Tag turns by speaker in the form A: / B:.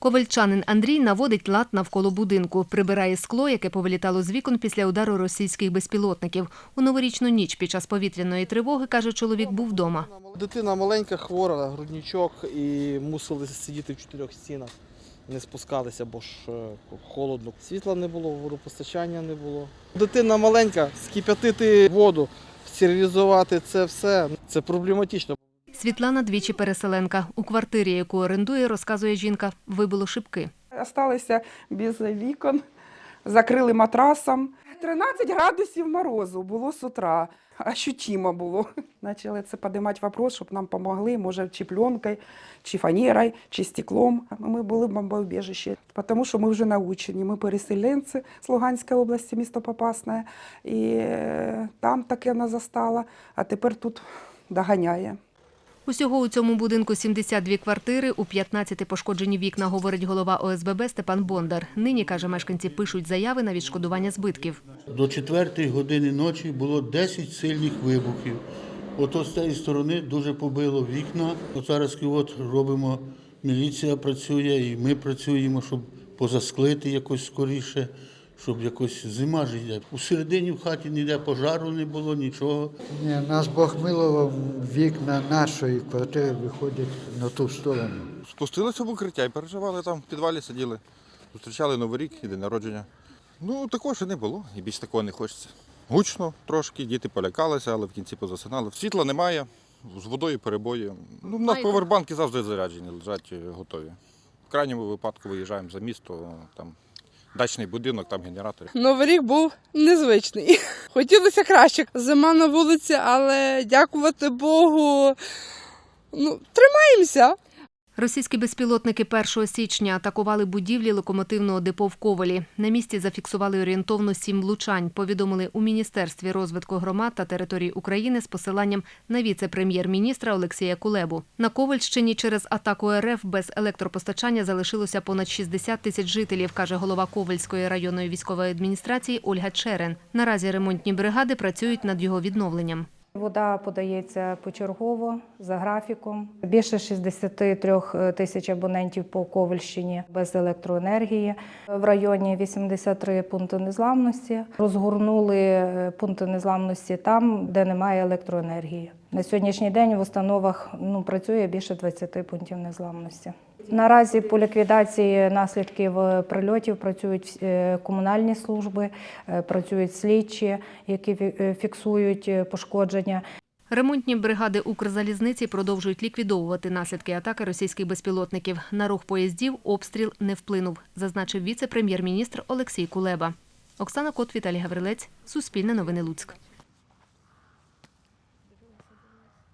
A: Ковальчанин Андрій наводить лад навколо будинку, прибирає скло, яке повилітало з вікон після удару російських безпілотників. У новорічну ніч під час повітряної тривоги, каже, чоловік був вдома.
B: Дитина маленька, хвора, грудничок і мусили сидіти в чотирьох стінах. Не спускалися, бо ж е, холодно. Світла не було, водопостачання не було. Дитина маленька, скип'ятити воду, стерилізувати це все це проблематично.
A: Світлана двічі переселенка. У квартирі, яку орендує, розказує жінка, вибило шибки.
C: Осталися без вікон, закрили матрасом. 13 градусів морозу було з утра. Ощутимо було. Почали це підіймати вопрос, щоб нам допомогли, може, чи пленкою, чи фанерою, чи стеклом. Ми були в бомбоубіжищі, тому що ми вже научені. Ми переселенці з Луганської області, місто Попасне, і е, там таке нас застало, а тепер тут доганяє.
A: Усього у цьому будинку 72 квартири, у 15 пошкоджені вікна, говорить голова ОСББ Степан Бондар. Нині, каже, мешканці пишуть заяви на відшкодування збитків.
D: До 4 години ночі було 10 сильних вибухів. Ото з цієї сторони дуже побило вікна. От зараз от робимо, міліція працює і ми працюємо, щоб позасклити якось скоріше, щоб якось зима ж йде. У середині в хаті ніде пожару не було, нічого.
E: Ні, нас Бог милував, вікна нашої квартири виходять на ту сторону.
F: Спустилися в укриття і переживали там, в підвалі сиділи. Зустрічали Новий рік і день народження. Ну, такого ще не було, і більш такого не хочеться. Гучно трошки, діти полякалися, але в кінці позасинали. Світла немає, з водою перебої. Ну, у нас повербанки завжди заряджені, лежать е, готові. В крайньому випадку виїжджаємо за місто, там дачний будинок, там генератори.
G: Новий рік був незвичний. Хотілося краще. Зима на вулиці, але дякувати Богу. Ну, тримаємося.
A: Російські безпілотники 1 січня атакували будівлі локомотивного депо в Ковелі. На місці зафіксували орієнтовно сім влучань, повідомили у Міністерстві розвитку громад та територій України з посиланням на віце-прем'єр-міністра Олексія Кулебу. На Ковальщині через атаку РФ без електропостачання залишилося понад 60 тисяч жителів, каже голова Ковальської районної військової адміністрації Ольга Черен. Наразі ремонтні бригади працюють над його відновленням.
H: Вода подається почергово за графіком. Більше 63 тисяч абонентів по Ковальщині без електроенергії. В районі 83 пункти незламності. Розгорнули е, пункти незламності там, де немає електроенергії. На сьогоднішній день в установах ну, працює більше 20 пунктів незламності. Наразі по ліквідації наслідків е, прильотів працюють е, комунальні служби, е, працюють слідчі, які фіксують пошкодження.
A: Ремонтні бригади Укрзалізниці продовжують ліквідовувати наслідки атаки російських безпілотників. На рух поїздів обстріл не вплинув, зазначив віце-прем'єр-міністр Олексій Кулеба. Оксана Кот, Віталій Гаврилець, Суспільне новини Луцьк.